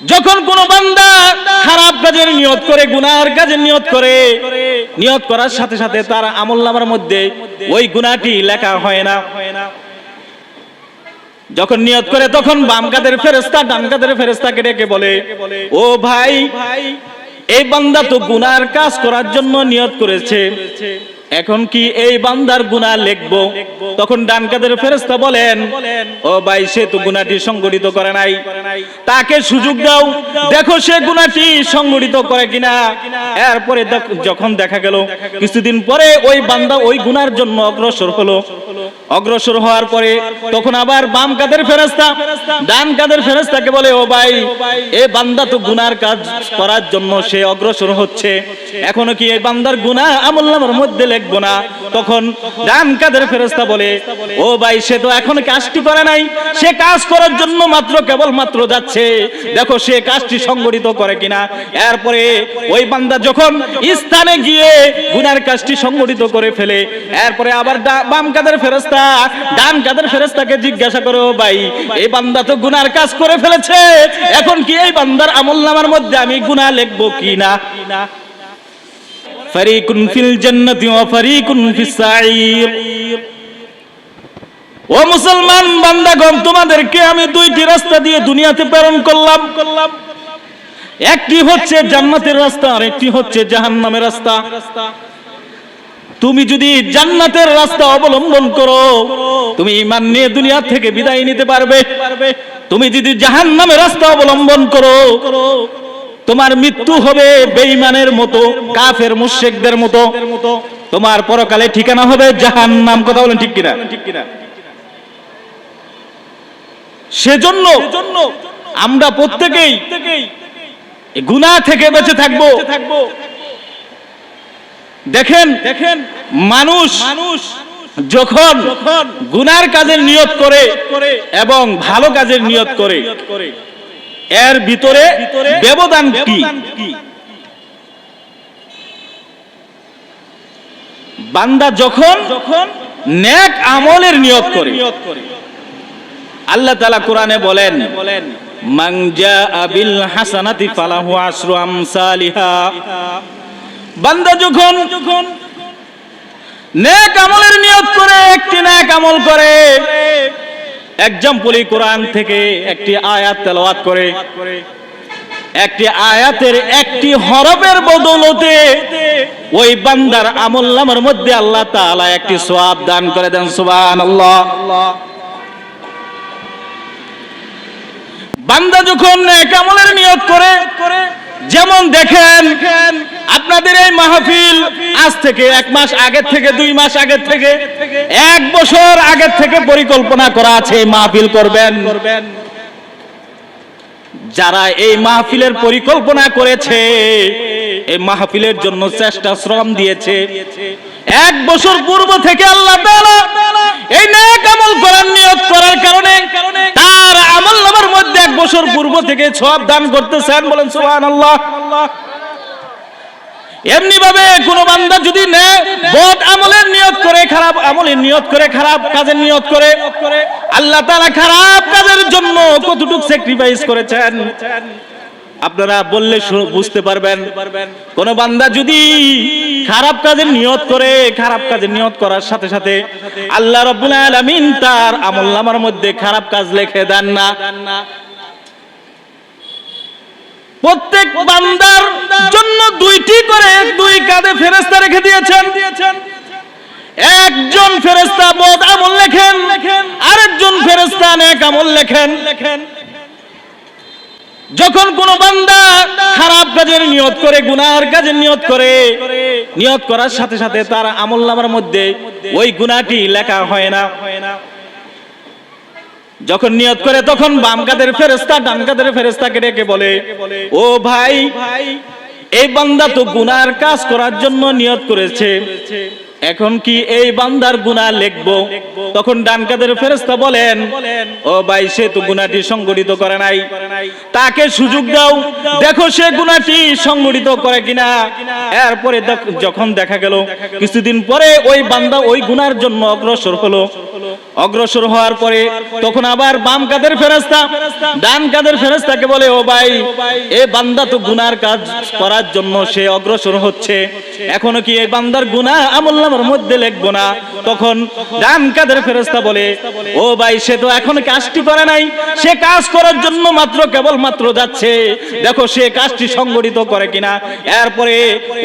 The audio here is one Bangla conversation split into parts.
যখন কোন বান্দা খারাপ কাজের নিয়ত করে, গুনার কাজের নিয়ত করে, নিয়ত করার সাথে সাথে তার আমল নামার মধ্যে ওই গুনাহটি লেখা হয় না। যখন নিয়ত করে, তখন বাম কাদের ফেরেস্তা ডান কাদের ফেরেস্তাকে ডেকে বলে, ও ভাই, এই বান্দা তো গুনার কাজ করার জন্য নিয়ত করেছে। এখন কি এই বান্দার গুনাহ লিখব? তখন ডান কাদের ফেরেস্তা বলেন, ও ভাই, সে তো গুনাহটি সংগঠিত করে নাই। তাকে সুযোগ দাও। দেখো সে গুনাহটি সংগঠিত করে কিনা। এরপরে যখন দেখা গেল, কিছুদিন পরে ওই বান্দা ওই গুনার জন্য অগ্রসর হলো। অগ্রসর হওয়ার পরে তখন আবার বাম কাদের ফেরেস্তা ডান কাদের ফেরেস্তাকে বলে, ও ভাই, এ বান্দা তো গুনার কাজ করার জন্য সে অগ্রসর হচ্ছে। এখনও কি এই বান্দার গুনাহ আমল নামার মধ্যে লিখব না। তখন ডান কাদের ফেরেস্তা বলে, ও ভাই, সে তো এখন কাজটি করে নাই। সে কাজ করার জন্য মাত্র কেবল মাত্র যাচ্ছে। দেখো, সে কাজটি সংগঠিত করে কিনা। এরপরে ওই বান্দা যখন স্থানে গিয়ে গুনার কাজটি সংগঠিত করে ফেলে, এরপরে আবার বাম কাদের ফেরেস্তা ডান কাদের ফেরেস্তাকে জিজ্ঞাসা করো ভাই, এই বান্দা তো গুনার কাজ করে ফেলেছে। এখন কি এই বান্দার আমল নামার মধ্যে আমি গুনাহ লিখব কি না ফারিকুন ফিল জান্নাতি ওয়া ফারিকুন ফিস সাঈর। ও মুসলমান বান্দাগণ, তোমাদেরকে আমি দুইটি রাস্তা দিয়ে দুনিয়াতে প্রেরণ করলাম। একটি হচ্ছে জান্নাতের রাস্তা, আর একটি হচ্ছে জাহান্নামের রাস্তা। তুমি যদি জান্নাতের রাস্তা অবলম্বন করো, তুমি ইমান নিয়ে দুনিয়া থেকে বিদায় নিতে পারবে। তুমি যদি জাহান্নামের রাস্তা অবলম্বন করো তোমার মৃত্যু হবে বেঈমানের মতো, কাফের মুশরিকদের মতো। তোমার পরকালে ঠিকানা হবে জাহান্নাম, কথা বলেন ঠিক কিনা? সেজন্য আমরা প্রত্যেকেই গুনাহ থেকে বেঁচে থাকব। দেখেন দেখেন মানুষ মানুষ যখন গুনার কাজের নিয়ত করে এবং ভালো কাজের নিয়ত করে এর ভিতরে ব্যবধান কি? বান্দা যখন যখন নেক আমলের নিয়ত করে। আল্লাহ তাআলা কোরআনে বলেন বলেন মান জাআ বিল হাসানাতি ফালাহু আশরু আমসালিহা। বান্দা যখন যখন নেক আমলের নিয়ত করে একটি নেক আমল করে এক্সাম্পলি কোরআন থেকে একটি আয়াত তেলাওয়াত করে। একটি আয়াতের একটি হরফের বদলতে ওই বান্দার আমল নামার মধ্যে আল্লাহ তাআলা একটি সওয়াব দান করে দেন, সুবহানাল্লাহ। বান্দা যখন নেক আমলের নিয়ত করে, যেমন দেখেন আপনাদের এই মাহফিল আজ থেকে এক মাস আগের থেকে, দুই মাস আগের থেকে, এক বছর আগের থেকে পরিকল্পনা করা আছে, এই মাহফিল করবেন। যারা এই মাহফিলের পরিকল্পনা করেছে, এই মাহফিলের জন্য চেষ্টা, শ্রম দিয়েছে, এক বছর পূর্ব থেকে আল্লাহ এই নেক আমল করার নিয়ত করার কারণে তার আমল নামার মধ্যে এক বছর পূর্ব থেকে সব দান করতেছেন, বলেন সুবহানাল্লাহ। এমনি ভাবে কোন বান্দা যদি নেয় আমলের নিয়ত করে, খারাপ আমলের নিয়ত করে, খারাপ কাজের নিয়ত করে, আল্লাহ তাআলা খারাপ কাজের জন্য কতটুকু স্যাক্রিফাইস করেছেন? আপনারা বললে বুঝতে পারবেন। কোন বান্দা যদি খারাপ কাজের নিয়ত করে, খারাপ কাজের নিয়ত করার সাথে সাথে আল্লাহ রাব্বুল আলামিন তার আমলনামার মধ্যে খারাপ কাজ লিখে দেন না। প্রত্যেক বান্দার জন্য দুইটি করে দুই কাঁধে ফেরেস্তা রেখে দিয়েছেন। একজন ফেরেস্তা বদ আমল লেখেন, আরেকজন ফেরেস্তা নেক আমল লেখেন। যখন কোন বান্দা খারাপ কাজের নিয়ত করে গুনার কাজের নিয়ত করে, নিয়ত করার সাথে সাথে তার আমল নামার মধ্যে ওই গুনাহটি লেখা হয় না। যখন নিয়ত করে তখন বাম কাদের ফেরেস্তা ডান কাদের ফেরেস্তাকে ডেকে বলে, ও ভাই, এই বান্দা তো গুনার কাজ করার জন্য নিয়ত করেছে। এখন কি এই বান্দার গুনাহ লিখব? তখন ডান কাদের ফেরেস্তা বলেন, ও ভাই, সে তো গুনাহটি সংগঠিত করে নাই। তাকে সুযোগ দাও। দেখো সে গুনাহটি সংগঠিত করে কিনা। এরপরে যখন দেখা গেল, কিছুদিন পরে ওই বান্দা ওই গুনার জন্য অগ্রসর হলো। অগ্রসর হওয়ার পরে তখন আবার বাম কাদের ফেরেস্তা? ডান কাদের ফেরেস্তাকে বলে ও ভাই এ বান্দা তো গুনার কাজ করার জন্য সে অগ্রসর হচ্ছে। এখনও কি এই বান্দার গুনাহ আমলনামার মধ্যে লিখব না? তখন ডান কাদের ফেরেস্তা বলে ও ভাই সে তো এখন কাজটি করে নাই। সে কাজ করার জন্য মাত্র কেবল মাত্র যাচ্ছে। দেখো সে কাজটি সংগঠিত করে কিনা। এরপরে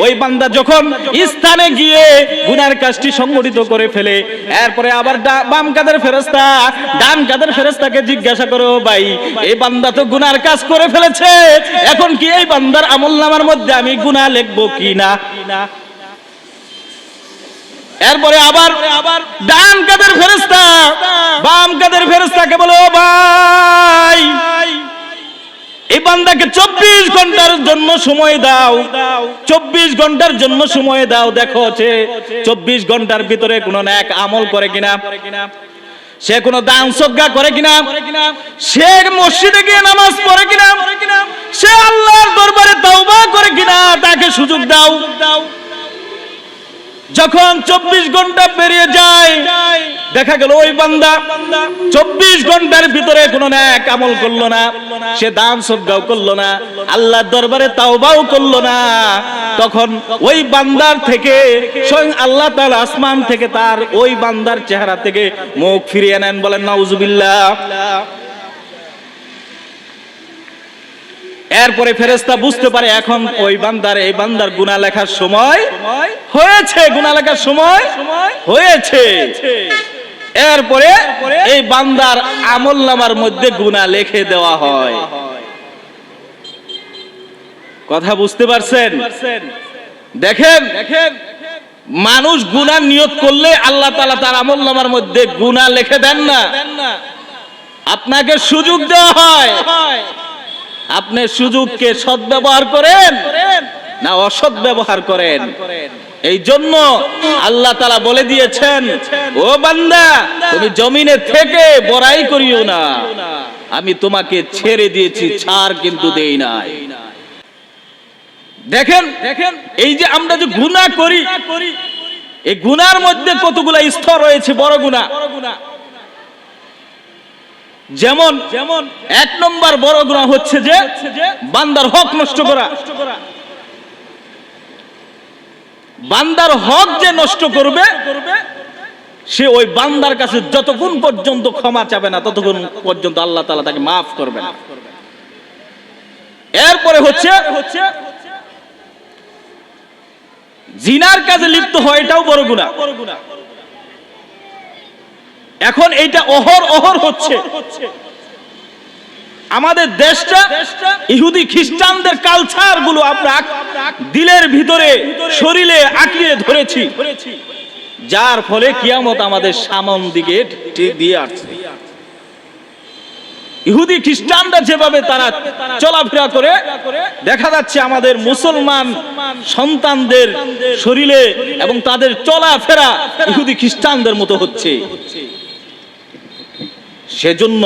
ওই বান্দা যখন স্থানে গিয়ে গুনার কাজটি সংগঠিত করে ফেলে এরপরে আবার বাম কাদের ফেরেস্তা ডান কাদের ফেরেস্তাকে জিজ্ঞাসা করো, ভাই, এই বান্দা তো গুনার কাজ করে ফেলেছে। এখন কি এই বান্দার আমল নামার মধ্যে আমি গুনা লিখব কি না? এরপরে আবার আবার ডান কাদের ফেরেস্তা বাম কাদের ফেরেস্তাকে বলো, ভাই এই বান্দাকে চব্বিশ ঘণ্টার জন্য সময় দাও। চব্বিশ ঘণ্টার জন্য সময় দাও, দেখো সে চব্বিশ ঘণ্টার ভিতরে কোনো এক আমল করে কিনা। সে কোনো দান সজ্ঞা করে কিনা। সে মসজিদে গিয়ে নামাজ পড়ে কিনা। সে আল্লাহর দরবারে তাওবা করে কিনা, তাকে সুযোগ দাও। যখন চব্বিশ ঘণ্টা পেরিয়ে যায়, দেখা গেল ওই বান্দা চব্বিশ ঘণ্টার ভিতরে কোনো ন্যাক আমল করল না, সে দান সজ্ঞাও করল না, আল্লাহর দরবারে তাওবাও করল না। তখন ওই বান্দার থেকে স্বয়ং আল্লাহ তাআলা আসমান থেকে তার ওই বান্দার চেহারা থেকে মুখ ফিরিয়ে নেন, বলেন, নাউজুবিল্লাহ। এরপরে ফেরেস্তা বুঝতে পারে এখন ওই বান্দার, এই বান্দার গুনাহ লেখার সময় হয়েছে, গুনাহ লেখার সময় হয়েছে। এরপরে এই বান্দার আমল নামার মধ্যে গুনাহ লিখে দেওয়া হয়। কথা বুঝতে পারছেন? দেখেন দেখেন, মানুষ গুনাহ নিয়ত করলে আল্লাহ তাআলা তার আমল নামার মধ্যে গুনাহ লিখে দেন না। আপনাকে সুযোগ দেওয়া হয়। আপনি সুযোগকে সদ্ব্যবহার করেন না অসৎ ব্যবহার করেন। এই জন্য আল্লাহ তালা বলে দিয়েছেন, ও বান্দা, তুমি জমিনে থেকে বড়াই করিও না। আমি তোমাকে ছেড়ে দিয়েছি, ছাড় কিন্তু দেই নাই। দেখেন দেখেন এই যে আমরা যে গুনাহ করি, এই গুনার মধ্যে কতগুলা স্তর রয়েছে, বড় গুনাহ। যেমন যেমন এক নম্বর বড় গুনাহ হচ্ছে যে বান্দার হক নষ্ট করা। বান্দার হক যে নষ্ট করবে সে ওই বান্দার কাছে যতক্ষণ পর্যন্ত ক্ষমা চাবে না ততক্ষণ পর্যন্ত আল্লাহ তাআলা তাকে মাফ করবে না। এরপরে হচ্ছে জিনার কাজে লিপ্ত হয় এটাও বড় গুনাহ এখন এইটা অহর অহর হচ্ছে। আমাদের দেশটা ইহুদি খ্রিস্টানদের কালচারগুলো আমরা দিলের ভিতরে শরীরে আঁকড়িয়ে ধরেছি। যার ফলে কিয়ামত আমাদের সামন দিকে দিয়ে আসছে। ইহুদি খ্রিস্টানরা যেভাবে তারা চলাফেরা করে দেখা যাচ্ছে আমাদের মুসলমান সন্তানদের শরীরে এবং তাদের চলাফেরা ইহুদি খ্রিস্টানদের মতো হচ্ছে। সেজন্য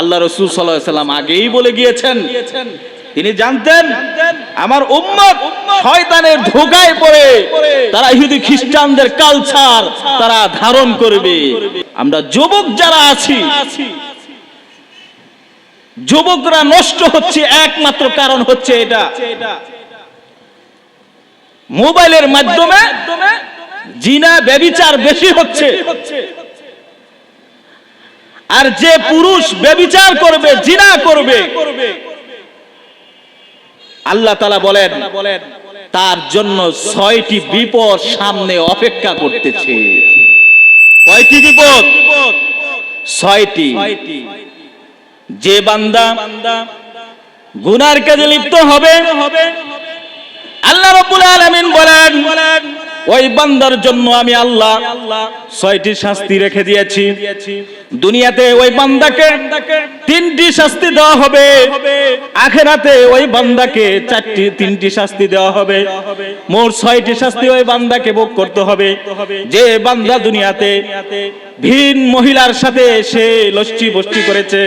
আল্লাহ রসুল সাল্লাম আগেই বলে গিয়েছেন, তিনি জানতেন আমার উম্মত শয়তানের ধোকায় পড়ে, তারা ইহুদি খ্রিস্টানদের কালচার তারা ধারণ করবে। আমরা যুবক যারা আছি, যুবকরা নষ্ট হচ্ছে, একমাত্র কারণ হচ্ছে এটা। মোবাইলের মাধ্যমে জিনা, ব্যবিচার বেশি হচ্ছে। আর যে পুরুষ ব্যবিচার করবে, জিনা করবে, আল্লাহ তালা বলেন, তার জন্য ছয়টি বিপদ সামনে অপেক্ষা করতেছে। কয়টি বিপদ? ছয়টি। যে বান্দা গুনার কাজে লিপ্ত হবে, আল্লাহ রব্বুল আলামিন বলেন, ওই বান্দার জন্য আমি আল্লাহ ছয়টি শাস্তি রেখে দিয়েছি। দুনিয়াতে ওই বান্দাকে তিনটি শাস্তি দেওয়া হবে। আখেরাতে ওই বান্দাকে চারটি তিনটি শাস্তি দেওয়া হবে। মোট ছয়টি শাস্তি ওই বান্দাকে ভোগ করতে হবে। যে বান্দা দুনিয়াতে ভিন মহিলার সাথে সে লস্যি বস্তি করেছে।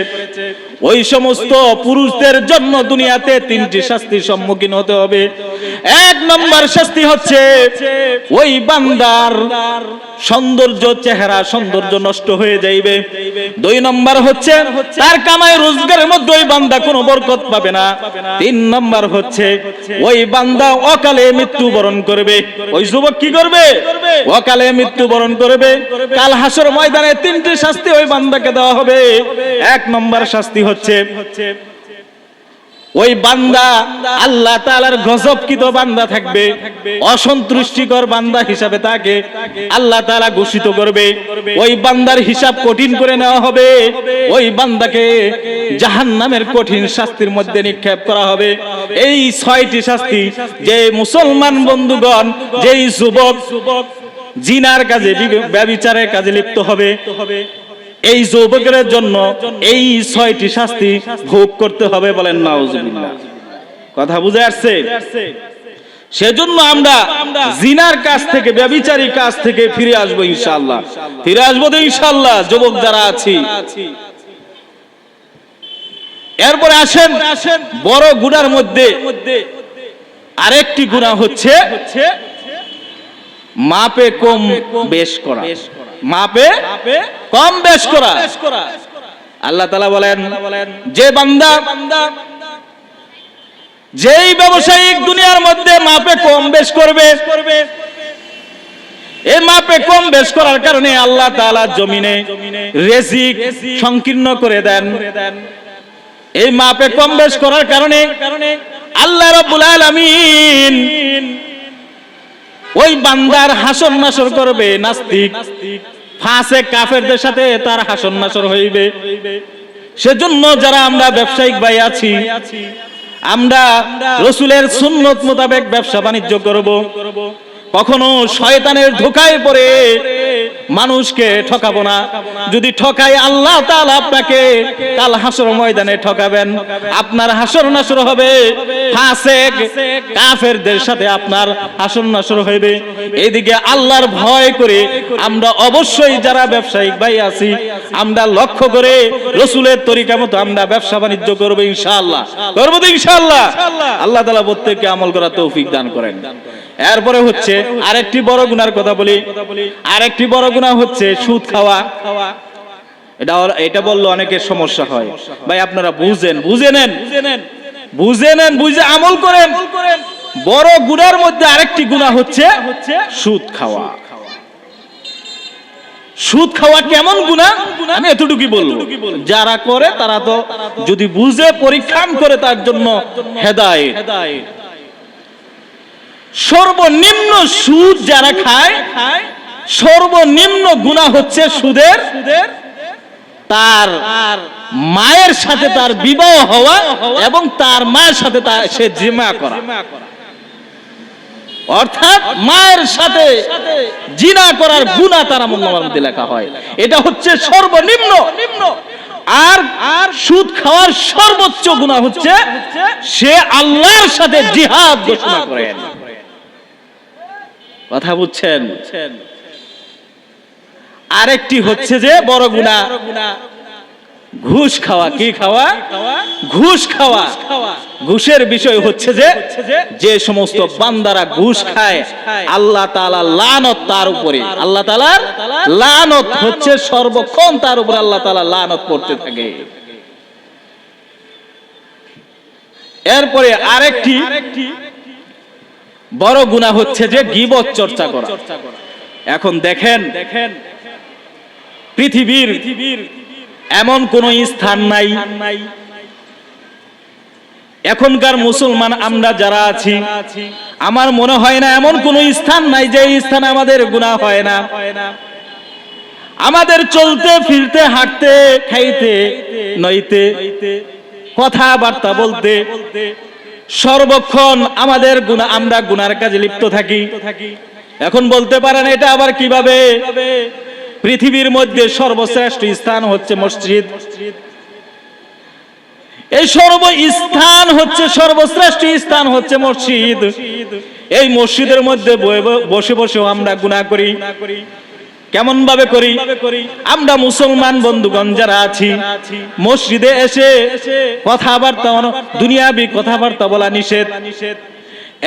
ওই সমস্ত পুরুষদের জন্য দুনিয়াতে তিনটি শাস্তির সম্মুখীন হতে হবে। এক নম্বর শাস্তি হচ্ছে ওই বান্দার সৌন্দর্য চেহারা সৌন্দর্য নষ্ট হয়ে যাইবে। দুই নম্বর হচ্ছে, তার কামাই রোজগারের মধ্যে ওই বান্দা কোনো বরকত পাবে না। তিন নম্বর হচ্ছে, ওই বান্দা অকালে মৃত্যুবরণ করবে। ওই যুবক কি করবে? অকালে মৃত্যু বরণ করবে। কাল হাসর ময়দানে তিনটি শাস্তি ওই বান্দাকে দেওয়া হবে। এক নম্বর শাস্তি হচ্ছে ওই বান্দা আল্লাহ তাআলার গজবকৃত বান্দা থাকবে, অসন্তুষ্টিকর বান্দা হিসাবে তাকে আল্লাহ তাআলা ঘোষিত করবে। ওই বান্দার হিসাব কঠিন করে নেওয়া হবে। ওই বান্দাকে জাহান্নামের কঠিন শাস্তির মধ্যে নিক্ষেপ করা হবে। এই ছয়টি শাস্তি যে মুসলমান বন্ধুগণ, যেই যুবক, জিনার কাজে বি- ব্যভিচারের কাজে লিপ্ত হবে। এই যুবকের জন্য এই ছয়টি শাস্তি ভোগ করতে হবে বলেন নাউজুবিল্লাহ। কথা বুঝে আসছে? সেজন্য আমরা জিনার কাছ থেকে ব্যভিচারী কাজ থেকে ফিরে আসব ইনশাআল্লাহ। ফিরে আসব তো ইনশাআল্লাহ, যুবক যারা আছি। এরপরে আসেন বড় গুণার মধ্যে আরেকটি গুণা হচ্ছে মাপে কম, বেশ করা। মাপে কম বেশ করা। আল্লাহ তালা বলেন যে বান্দা যেই ব্যবসায়িক দুনিয়ার মধ্যে মাপে কম বেশ করবে এই মাপে কম বেশ করার কারণে আল্লাহ তাআলা জমিনে রেজিক সংকীর্ণ করে দেন। এই মাপে কম বেশ করার কারণে আল্লাহ রাব্বুল আলামিন ওই বান্দার হাসন নাসর করবে নাস্তিক। ফাঁসে কাফেরদের সাথে তার হাসন নাসর হইবে। সেজন্য যারা আমরা ব্যবসায়িক ভাই আছি, আমরা রসুলের সুন্নত মোতাবেক ব্যবসা বাণিজ্য করব। কখনো শয়তানের ধোকায় পড়ে মানুষকে ঠকাবো না। যদি ঠকাই আল্লাহ তাআলা আপনাকে কাল হাসর ময়দানে ঠকাবেন। আপনার হাসর নাসর হবে ফাসেক। কাফেরদের সাথে আপনার হাসর নাসর হইবে। এইদিকে আল্লাহর ভয় করে আমরা অবশ্যই যারা ব্যবসায়িক ভাই আছি, আমরা লক্ষ্য করে রসুলের তরিকা মতো আমরা ব্যবসা বাণিজ্য করব ইনশাআল্লাহ। করব তো ইনশাআল্লাহ। আল্লাহ তাআলা প্রত্যেককে আমল করার তৌফিক দান করেন। এরপরে হচ্ছে আরেকটি বড় গুনার কথা বলি। আরেকটি বড় গুনাহ হচ্ছে সুদ খাওয়া। এটা এটা বললে অনেকের সমস্যা হয়। ভাই, আপনারা বুঝেন, বুঝে নেন। বুঝে নেন, বুঝে আমল করেন। বড় গুনার মধ্যে আরেকটি গুনাহ হচ্ছে সুদ খাওয়া। সুদ খাওয়া কেমন গুনাহ? আমি এতটুকুই বলব। যারা করে, তারা তো যদি বুঝে পরীক্ষান করে, তার জন্য হেদায়েত। সর্বনিম্ন সুদ যারা খায় খায় সর্বনিম্ন গুণা হচ্ছে সুদের, তার মায়ের সাথে তার বিবাহ হওয়া এবং তার মায়ের সাথে তার সে জিমা করা। অর্থাৎ মায়ের সাথে জিনা করার গুণা তারা আমলনামার মধ্যে লেখা হয়। এটা হচ্ছে সর্বনিম্ন। আর আর সুদ খাওয়ার সর্বোচ্চ গুণা হচ্ছে সে আল্লাহর সাথে জিহাদ ঘোষণা করেন কথা বুঝছেন? আরেকটি হচ্ছে যে বড় গুণা। ঘুষ খাওয়া কি খাওয়া? ঘুষ খাওয়া। ঘুষের বিষয় হচ্ছে যে যে সমস্ত বান্দারা ঘুষ খায় আল্লাহ তাআলা লানত তার উপরে। আল্লাহ তাআলার লানত হচ্ছে সর্বক্ষণ তার উপরে আল্লাহ তাআলা লানত করতে থাকে। এরপরে আরেকটি বড় গুণা হচ্ছে যে গিবত চর্চা করা। এখন দেখেন দেখেন পৃথিবীর এমন কোন স্থান নাই। এখনকার মুসলমান আমরা যারা আছি আমার মনে হয় না এমন কোন স্থান নাই যে স্থানে আমাদের গুণা হয় না। আমাদের চলতে ফিরতে হাঁটতে খাইতে নইতে কথাবার্তা বলতে সর্বক্ষণ আমাদের গুণা আমরা গুনার কাজে লিপ্ত থাকি। এখন বলতে পারেন এটা আবার কীভাবে? পৃথিবীর মধ্যে সর্বশ্রেষ্ঠ স্থান হচ্ছে মসজিদ। এই সর্ব স্থান হচ্ছে, সর্বশ্রেষ্ঠ স্থান হচ্ছে মসজিদ। এই মসজিদের মধ্যে বসে বসেও আমরা গুনাহ করি কেমন ভাবে করি? আমরা মুসলমান বন্ধুগণ যারা আছি, মসজিদে এসে কথাবার্তা দুনিয়াবি কথাবার্তা বলা নিষেধ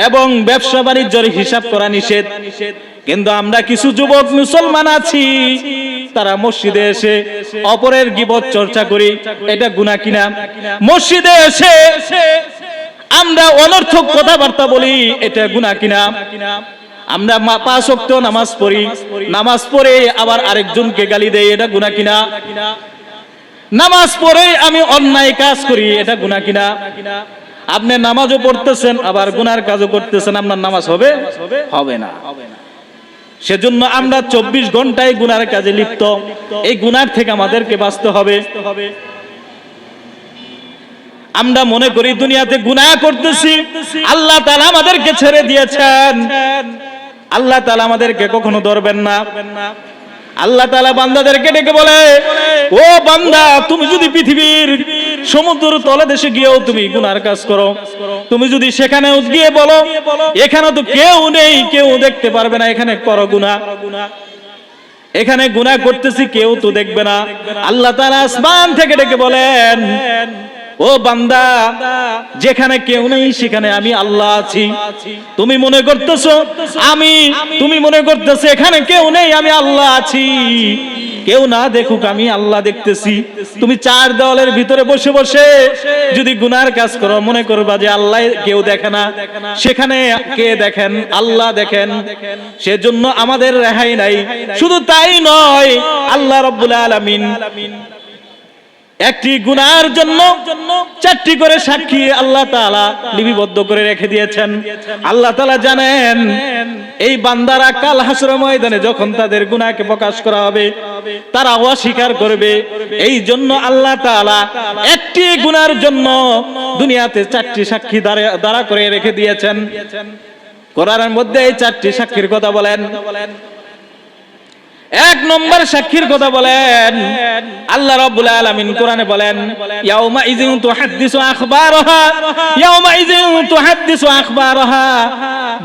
এবং ব্যবসা বাণিজ্যের হিসাব করা নিষেধ। কিন্তু আমরা কিছু যুবক মুসলমান আছি। তারা মসজিদে এসে অপরের গিবত চর্চা করি। এটা গুনাহ কিনা? মসজিদে এসে আমরা অনর্থক কথাবার্তা বলি, এটা গুনাহ কিনা? আমরা পাঁচ ওয়াক্ত নামাজ পড়ি। নামাজ পড়ে আবার আরেকজনকে গালি দেই, এটা গুনাহ কিনা? নামাজ পড়ে আমি অন্যায় কাজ করি, এটা গুনাহ কিনা? আপনি নামাজও পড়তেছেন, আবার গুনার কাজও করতেছেন, আপনার নামাজ হবে? না হবে না। সেজন্য আমরা চব্বিশ ঘন্টায় গুনার কাজে লিপ্ত। এই গুনার থেকে আমাদেরকে বাঁচতে হবে। আমরা মনে করি দুনিয়াতে গুনাহ করতেছি। আল্লাহ তালা আমাদেরকে ছেড়ে দিয়েছেন। আল্লাহ তালা আমাদেরকে কখনো ধরবেন না। আল্লাহ তালা বান্দাদেরকে ডেকে বলে, ও বান্দা, তুমি যদি পৃথিবীর সমুদ্র তলে দেশে গিয়েও তুমি গুনার কাজ করো। তুমি যদি সেখানে গিয়ে বলো, এখানে তো কেউ নেই, কেউ দেখতে পারবে না, এখানে করো গুনা এখানে গুনাহ করতেছি, কেউ তো দেখবে না। আল্লাহ তাআলা আসমান থেকে ডেকে বলেন ও বান্দা, যেখানে কেউ নেই, সেখানে আমি আল্লাহ আছি। তুমি মনে করতেছো, আমি, তুমি মনে করতেছো, এখানে কেউ নেই, আমি আল্লাহ আছি। কেউ না দেখুক, আমি আল্লাহ দেখতেছি। তুমি চার দেওয়ালের ভিতরে বসে বসে যদি গুনার কাজ করো, মনে করবা যে আল্লাহ কেউ দেখে না। সেখানে কে দেখেন? আল্লাহ দেখেন। সেজন্য আমাদের রেহাই নাই। শুধু তাই নয়, আল্লাহ রব্বুল আলামিন একটি গুনার জন্য চারটি করে সাক্ষী আল্লাহ তাআলা লিপিবদ্ধ করে রেখে দিয়েছেন। আল্লাহ তাআলা জানেন, এই বান্দারা কাল হাসর ময়দানে যখন তাদের গুনাহকে প্রকাশ করা হবে, তারা অস্বীকার করবে। এই জন্য আল্লাহ তাআলা একটি গুনার জন্য দুনিয়াতে চারটি সাক্ষী দাঁড়া করে রেখে দিয়েছেন। কোরআনের মধ্যে এই চারটি সাক্ষীর কথা বলেন। এক নম্বর সাক্ষীর কথা বলেন। আল্লাহ রাব্বুল আলামিন কোরআনে বলেন, ইয়াউমা ইযিন তুহাদ্দিসু আখবারহা, ইয়াউমা ইযিন তুহাদ্দিসু আখবারহা।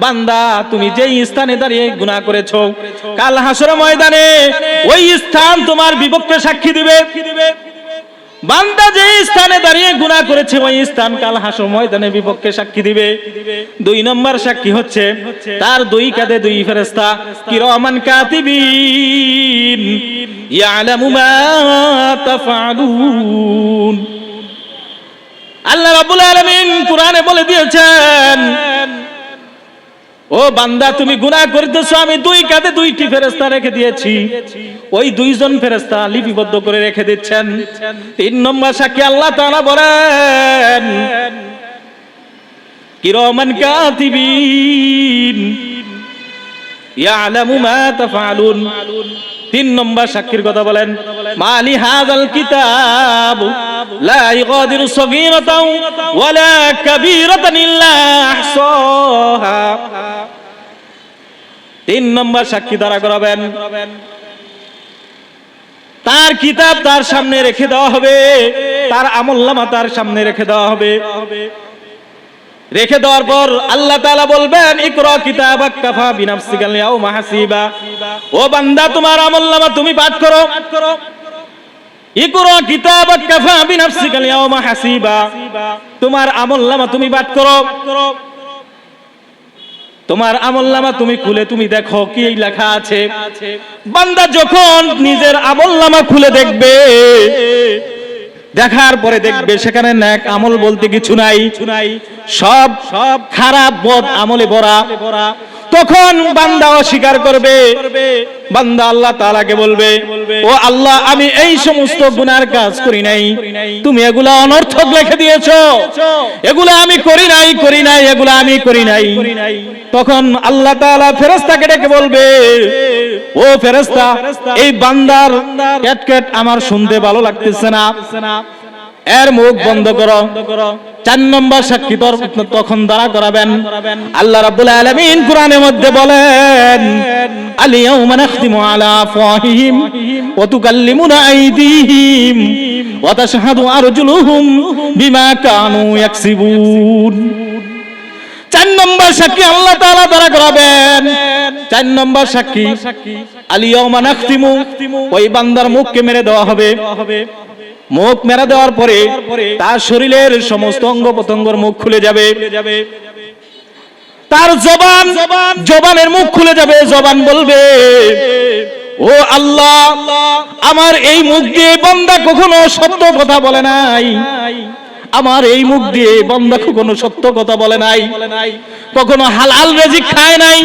বান্দা, তুমি যেই স্থানে দাঁড়িয়ে গুনাহ করেছ, কাল হাসর ময়দানে, ওই স্থান তোমার বিপক্ষে সাক্ষী দিবে। বান্দা যে স্থানে দাঁড়িয়ে গুনাহ করেছে, ওই স্থান কাল হাসর ময়দানে বিপক্ষে সাক্ষী দিবে। দুই নম্বর সাক্ষী হচ্ছে তার দুই কাঁধে দুই ফেরেশতা, কিরামান কাতিবিন, ইয়ালামু মা তাফআলুন। আল্লাহ রাব্বুল আলামিন কোরআনে বলে দিয়েছেন ও বান্দা, তুমি গুনাহ করতেছো, আমি দুই কাঁধে দুইটি ফেরেশতা রেখে দিয়েছি। ওই দুইজন ফেরেশতা লিপিবদ্ধ করে রেখে দিচ্ছেন। তিন নম্বর সাক্ষী আল্লাহ তাআলা বলেন কিরমান কাতিবিন, ইয়ালামু মা তাফআলুন তিন নম্বর সাক্ষীর কথা বলেন, মালি হাযাল কিতাব, লা ইগাদিরু সগীরাতাও ওয়ালা কাবীরাতান ইল্লা আহসাহা। তিন নম্বর সাক্ষী দ্বারা করাবেন। তার কিতাব তার সামনে রেখে দেওয়া হবে। তার আমলনামা তার সামনে রেখে দেওয়া হবে। রেখে দেওয়ার পর আল্লাহ তাআলা বলবেন কাফা বিনাফসিকাল হাসিবা। ও বান্দা, তোমার আমলনামা তুমি পাঠ করো। কাফা বিনাফসিকাল তোমার আমলনামা তুমি পাঠ করো। তোমার আমলনামা তুমি খুলে, তুমি দেখো কি লেখা আছে। বান্দা যখন নিজের আমলনামা খুলে দেখবে, দেখার পরে দেখবে সেখানে ন্যাক আমল বলতে কিছু নাই। সব সব খারাপ বদ আমলে ভরা। তখন বান্দা অস্বীকার করবে। বান্দা আল্লাহ তাআলাকে বলবে ও আল্লাহ আমি এই সমস্ত গুনার কাজ করি নাই। তুমি এগুলা অনর্থক লিখে দিয়েছ। এগুলা আমি করি নাই করি নাই এগুলা আমি করি নাই। তখন আল্লাহ তাআলা ফেরেশতাকে ডেকে বলবে ও ফেরেশতা এই বান্দার ক্যাটক্যাট আমার শুনতে ভালো লাগতেছে না। এর মুখ বন্ধ করো। চার নম্বর সাক্ষী তখন দ্বারা করাবেন। আল্লাহ রাব্বুল আলামিন কোরআনের মধ্যে বলেন আলিয়াউমা নাখতিমু আলা আফওয়াহিহিম ওয়া তুকাল্লিমুনা আইদিহিম ওয়া তাশহাদু আরজুলুহুম বিমা কানু ইয়াকসিবুন। চার নম্বর সাক্ষী আল্লাহ তাআলা দ্বারা করাবেন। চার নম্বর সাক্ষী আলিয়াউমা নাখতিমু ওই বান্দার মুখকে মেরে দেওয়া হবে। মুখ মেরা দেওয়ার পরে তার শরীরের সমস্ত অঙ্গ প্রত্যঙ্গর মুখ খুলে যাবে। তার জবান জবানের মুখ খুলে যাবে জবান বলবে ও আল্লাহ আমার এই মুখ দিয়ে বন্দা কখনো সত্য কথা বলে নাই। আমার এই মুখ দিয়ে বন্দা কখনো সত্য কথা বলে নাই। কখনো হালাল রেজিক খায় নাই।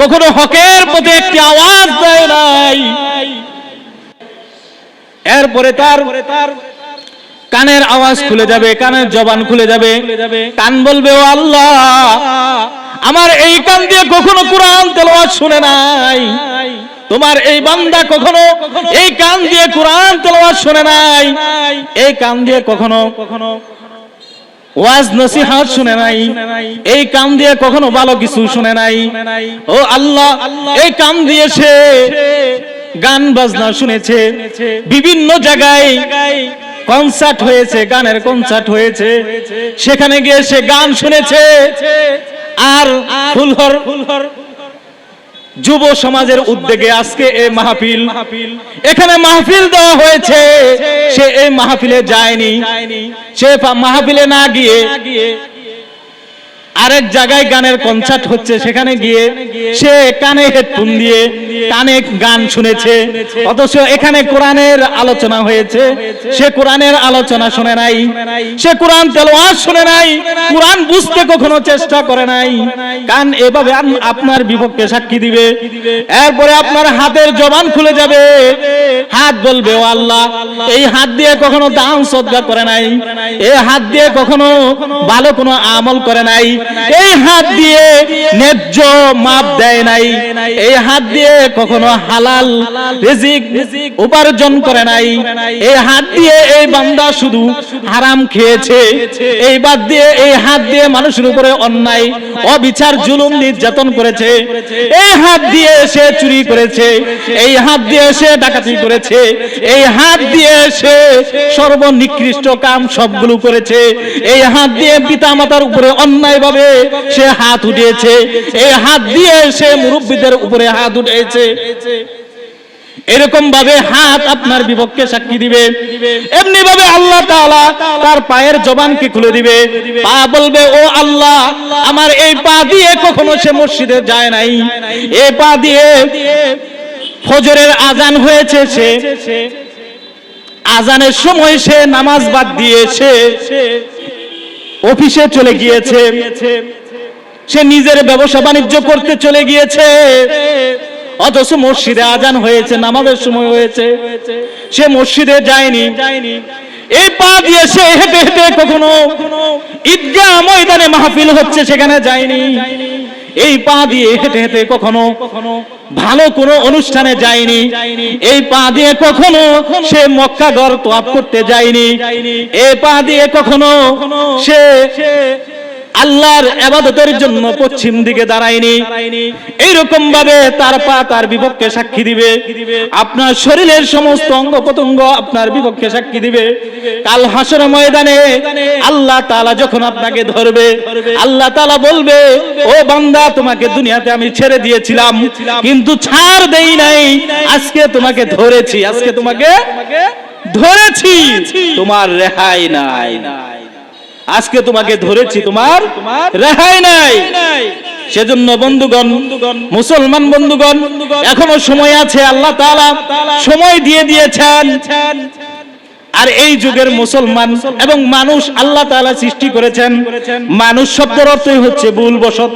কখনো হকের পথে একটি আওয়াজ দেয় নাই। এরপরে তার কানের আওয়াজ খুলে যাবে, কানের জবান খুলে যাবে। কান বলবে, ও আল্লাহ, আমার এই কান দিয়ে কখনো কোরআন তেলাওয়াত শুনে নাই। তোমার এই বান্দা কখনো এই কান দিয়ে কোরআন তেলাওয়াত শুনে নাই। এই কান দিয়ে কখনো কখনো ওয়াজ, নসিহাত শুনে নাই। এই কান দিয়ে কখনো ভালো কিছু শুনে নাই। ও আল্লাহ, এই কান দিয়ে সে গান বাজনা শুনেছে। বিভিন্ন জায়গায় কনসার্ট হয়েছে গানের কনসার্ট হয়েছে। সেখানে গিয়ে সে গান শুনেছে। আর ফুলহর ফুলহর যুব সমাজের উদ্যোগে আজকে এই মাহফিল। এখানে মাহফিল দেওয়া হয়েছে। সে এই মাহফিলে যায়নি। সে মাহফিলে না গিয়ে আরেক জায়গায় গানের কনসার্ট হচ্ছে, সেখানে গিয়ে সে কানে হেডফোন দিয়ে কানে গান শুনেছে। অথচ এখানে কোরআনের আলোচনা হয়েছে। সে কোরআনের আলোচনা শুনে নাই। সে কোরআন তেলাওয়াত শুনে নাই। কোরআন বুঝতে কখনো চেষ্টা করে নাই। কান এভাবে আপনার বিপক্ষে সাক্ষী দিবে। এরপরে আপনার হাতের জবান খুলে যাবে। হাত বলবে, ও আল্লাহ, এই হাত দিয়ে কখনো দান সদ্গা করে নাই। এই হাত দিয়ে কখনো ভালো কোনো আমল করে নাই। এই হাত দিয়ে ন্যায্য মাপ দেয় নাই। এই হাত দিয়ে কখনো হালাল রিজিক উপার্জন করে নাই। এই হাত দিয়ে এই বান্দা শুধু হারাম খেয়েছে। এই বাদ দিয়ে এই হাত দিয়ে মানুষের উপরে অন্যায়, অবিচার, জুলুম, নির্যাতন করেছে। এই হাত দিয়ে সে চুরি করেছে। এই হাত দিয়ে সে ডাকাতি করেছে। এই হাত দিয়ে সে সর্বনিকৃষ্ট কাম সবগুলো করেছে। এই হাত দিয়ে পিতা মাতার উপরে অন্যায় ভাবে সে হাত উঠিয়েছে। এই হাত দিয়ে সে মুরব্বীদের উপরে হাত উঠেছে এরকম ভাবে হাত আপনার বিপক্ষে সাক্ষী দিবে। এমনি ভাবে আল্লাহ তাআলা তার পায়ের জবানকে খুলে দিবে। পা বলবে, ও আল্লাহ, আমার এই পা দিয়ে কখনো সে মসজিদে যায় নাই। এই পা দিয়ে ফজরের আজান হয়েছে সে। আজানের সময় সে নামাজ বাদ দিয়ে সে অফিসে চলে গিয়েছে। সে নিজের ব্যবসা বাণিজ্য করতে চলে গিয়েছে। অথচ মসজিদে আজান হয়েছে, নামাজের সময় হয়েছে। সে মসজিদে যায়নি। এই পা দিয়ে সে হেঁটে হেঁটে কখনো ঈদগাহ ময়দানে মাহফিল হচ্ছে, সেখানে যায়নি। এই পা দিয়ে হেঁটে হেঁটে কখনো ভালো কোনো অনুষ্ঠানে যায়নি। এই পা দিয়ে কখনো সে মক্কা গড় তোয়াপ করতে যায়নি। এই পা দিয়ে কখনো সে আল্লাহর আবাদতের জন্য পশ্চিম দিকে দাঁড়ায়নি। এইরকম ভাবে তার পা তার বিপক্ষে সাক্ষী দিবে। আপনার শরীরের সমস্ত অঙ্গ প্রত্যঙ্গ আপনার বিপক্ষে সাক্ষী দিবে। কাল হাসর ময়দানে আল্লাহ তালা যখন আপনাকে ধরবে, আল্লাহ তালা বলবে, ও বান্দা, তোমাকে দুনিয়াতে আমি ছেড়ে দিয়েছিলাম, কিন্তু ছাড় দেই নাই। আজকে তোমাকে ধরেছি, আজকে তোমাকে ধরেছি। তোমার রেহাই নাই। আজকে তোমাকে ধরেছি তোমার রেহাই নাই। সেজন্য বন্ধুগণ মুসলমান বন্ধুগণ এখনও সময় আছে আল্লাহ তাআলা সময় দিয়ে দিয়েছেন। আর এই যুগের মুসলমান এবং মানুষ আল্লাহ তাআলা সৃষ্টি করেছেন। মানুষ শব্দের অর্থই হচ্ছে ভুল বসত।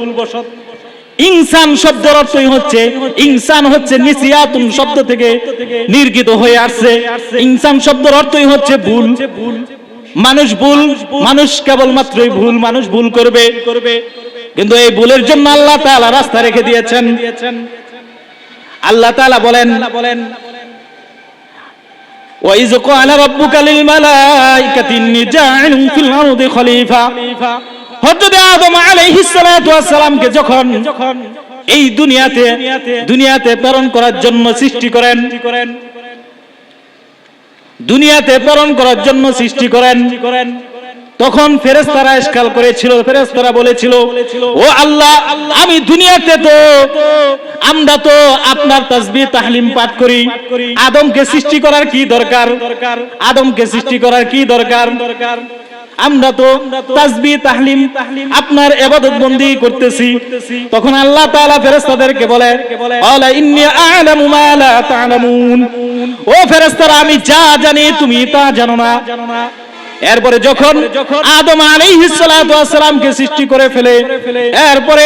ইনসান শব্দের অর্থই হচ্ছে ইনসান হচ্ছে নিসিয়াতুন শব্দ থেকে নির্গিত হয়ে আসছে। ইনসান শব্দের অর্থই হচ্ছে ভুল। মানুষ ভুল মানুষ কেবলমাত্রই ভুল মানুষ ভুল করবে করবে কিন্তু এই ভুলের জন্য আল্লাহ তাআলা রাস্তা রেখে দিয়েছেন আল্লাহ তাআলা বলেন বলেন وإذ قال ربك للملائكة إني جاعل في الأرض خليفة হযরত আদম আলাইহিস সালাতু ওয়াস সালামকে যখন এই দুনিয়াতে দুনিয়াতে প্রেরণ করার জন্য সৃষ্টি করেন দুনিয়াতে পরণ করার জন্য সৃষ্টি করেন। তখন ফেরেশতারা এসকাল করেছিল ফেরেস্তারা বলেছিল, ও আল্লাহ, আমি দুনিয়াতে তো, আমরা তো আপনার তাসবিহ, তাহলিম পাঠ করি। আদমকে সৃষ্টি করার কি দরকার? আদমকে সৃষ্টি করার কি দরকার? আমরা তো তাসবি, তাহলিম আপনার ইবাদত বন্দি করতেছি। তখন আল্লাহ তাআলা ফেরেশতাদেরকে বলে, আলা ইন্নী আ'লামু মা তা'লামুন। ও ফেরেশতারা, আমি যা জানি তুমি তা জানো না। এরপরে যখন আদম আলাইহিস সালাতু ওয়াস সালামকে সৃষ্টি করে ফেলে, এরপরে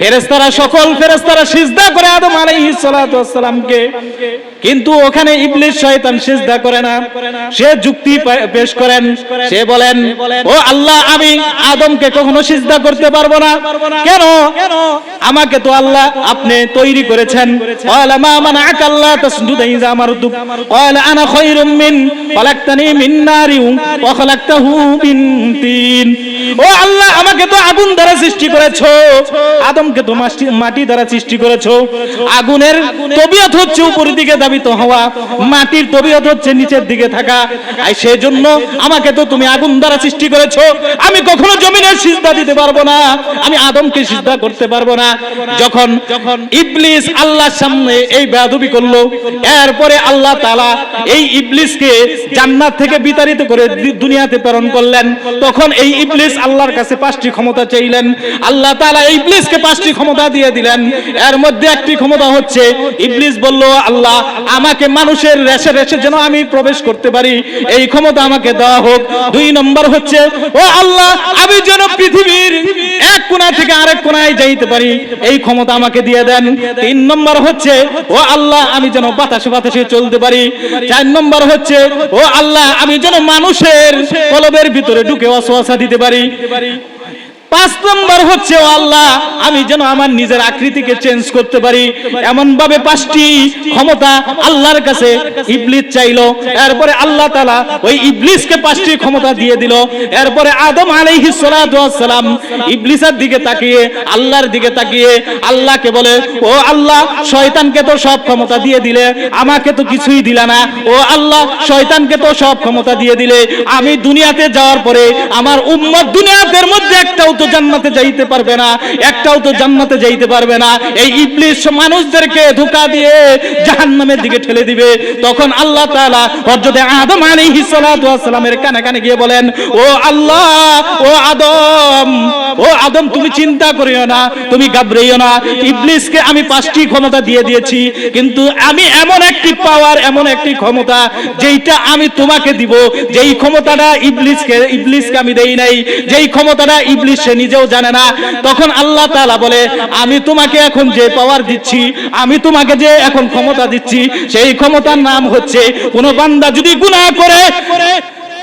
ফেরেশতারা সকল ফেরেশতারা সিজদা করে আদম আলাইহিস সালাতু ওয়াস সালামকে কিন্তু ওখানে ইবলিস শয়তান সিজদা করে না। সে যুক্তি পেশ করেন। সে বলেন, ও আল্লাহ, আমি আদমকে কখনো সিজদা করতে পারব না। কেন? আমাকে তো আল্লাহ আপনি তৈরি করেছেন। ক্বালা মা মানাআকা আল্লা তাসজুদা ইযা আমারতুক ক্বালা আনা খায়রুম মিন, খলাকতানি মিন নারি ওয়া খলাকতাহু মিন তিন। ও আল্লাহ, আমাকে তো আগুন দ্বারা সৃষ্টি করেছ। আদমকে তো মাটি দ্বারা সৃষ্টি করেছ। আগুনের তবিয়ত হচ্ছে উপরের দিকে দাবিত হওয়া। মাটির তবিয়ত হচ্ছে নিচের দিকে থাকা। আর সেজন্য আমাকে তো তুমি আগুন দ্বারা সৃষ্টি করেছ। আমি কখনো জমিনের সিজদা দিতে পারব না। আমি আদমকে সিজদা করতে পারব না। যখন যখন ইবলিস আল্লাহর সামনে এই বেয়াদবি করল, এরপরে আল্লাহ তাআলা এই ইবলিসকে জান্নাত থেকে বিতাড়িত করে দুনিয়াতে প্রেরণ করলেন। তখন এই ইবলিস আল্লাহর কাছে পাঁচটি ক্ষমতা চাইলেন। আল্লাহ তাআলা এই ইবলিসকে পাঁচটি ক্ষমতা দিয়ে দিলেন। এর মধ্যে একটি ক্ষমতা হচ্ছে, ইবলিস বলল, আল্লাহ, আমাকে মানুষের রেশে রেশে যেন আমি প্রবেশ করতে পারি। এই ক্ষমতা আমাকে দেওয়া হোক। দুই নম্বর হচ্ছে, ও আল্লাহ, আমি যেন পৃথিবীর এক কোণা থেকে আরেক কোনায় যাইতে পারি। এই ক্ষমতা আমাকে দিয়ে দেন। তিন নম্বর হচ্ছে, ও আল্লাহ, আমি যেন বাতাসে বাতাসে চলতে পারি। চার নম্বর হচ্ছে, ও আল্লাহ, আমি যেন মানুষের কলবের ভিতরে ঢুকে অসোয়াশা দিতে পারি। পাঁচ নম্বর হচ্ছে, ও আল্লাহ, আমি যেন আমার নিজের আকৃতিকে চেঞ্জ করতে পারি। এমন ভাবে পাঁচটি ক্ষমতা আল্লাহর কাছে ইবলিস চাইলো। এরপরে আল্লাহ তাআলা ওই ইবলিসকে পাঁচটি ক্ষমতা দিয়ে দিল। এরপরে আদম আলাইহিস সালাতু সালাম ইবলিসের দিকে তাকিয়ে, আল্লাহর দিকে তাকিয়ে, আল্লাহকে বলে, ও আল্লাহ, শয়তানকে তো সব ক্ষমতা দিয়ে দিলে, আমাকে তো কিছুই দিলা না। ও আল্লাহ, শয়তানকে তো সব ক্ষমতা দিয়ে দিলে। আমি দুনিয়াতে যাওয়ার পরে আমার উম্মত দুনিয়াতের মধ্যে একটাও তো জান্নাতে যাইতে পারবে না, একটাও তো জান্নাতে যাইতে পারবে না। এই ইবলিস মানুষদেরকে ধোকা দিয়ে জাহান্নামের দিকে ঠেলে দিবে। তখন আল্লাহ তাআলা হযরত আদম আলাইহিস সালাতু সালামের কানে কানে গিয়ে বলেন, ও আল্লাহ, ও আদম ও আদম, তুমি চিন্তা করিও না, তুমি ঘাবড়াইও না। ইবলিসকে আমি পাঁচটি ক্ষমতা দিয়ে দিয়েছি, কিন্তু আমি এমন একটি পাওয়ার এমন একটি ক্ষমতা যেইটা আমি তোমাকে দিব। যেই ক্ষমতাটা ইবলিসকে ইবলিসকে আমি দেই নাই, যেই ক্ষমতাটা ইবলিস নিজেও জানে না। তখন আল্লাহ তালা বলে, আমি তোমাকে এখন যে পাওয়ার দিচ্ছি, আমি তোমাকে যে এখন ক্ষমতা দিচ্ছি, সেই ক্ষমতার নাম হচ্ছে, কোন বান্দা যদি গুণা করে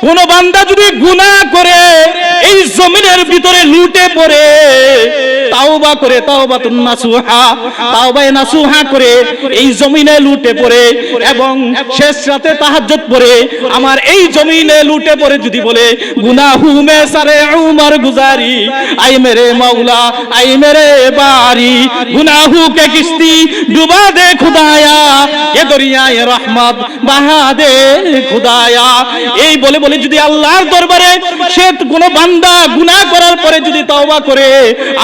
কোন বান্দা যদি গুনাহ করে, এই জমিনের ভিতরে লুটে পড়ে, তাওবা করে নাসুহা নাসুহা করে এই জমিনে লুটে পড়ে এবং শেষ রাতে তাহাজ্জুদ পড়ে। আমার এই জমিনে লুটে পড়ে যদি বলে মে সারে উমর গুজারি, আই মেরে মাওলা, আই মেরে বারি, গুনাহু কে কিস্তি ডুবা দে খুদায়া, এ দরিয়ায়ে রহমত বাহা দে খুদায়া। এই বলে বলে যদি আল্লাহর দরবারে সে কোনো বান্দা গুনাহ করার পরে যদি তওবা করে,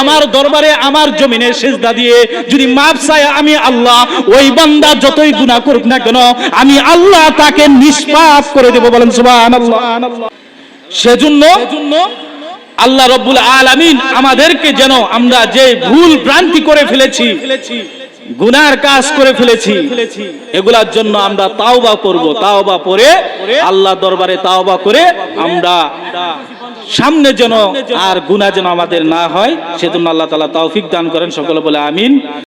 আমার দরবারে আমার জমিনে সেজদা দিয়ে যদি মাপ চায় আমি আল্লাহ, ওই বান্দা যতই গুনাহ করুক না কেন, আমি আল্লাহ তাকে নিষ্পাপ করে দেব বলেন সুবহানাল্লাহ। সেজন্য আল্লাহ রব্বুল আলামিন আমাদেরকে যেন আমরা যে ভুল ভ্রান্তি করে ফেলেছি গুনার কাজ করে ফেলেছি। এগুলার জন্য আমরা তাওবা করব। তাওবা পরে আল্লাহ দরবারে তাওবা করে আমরা সামনে যেন আর গুনা যেন আমাদের না হয়, সেজন্য আল্লাহ তাআলা তৌফিক দান করেন, সকলে বলে আমিন।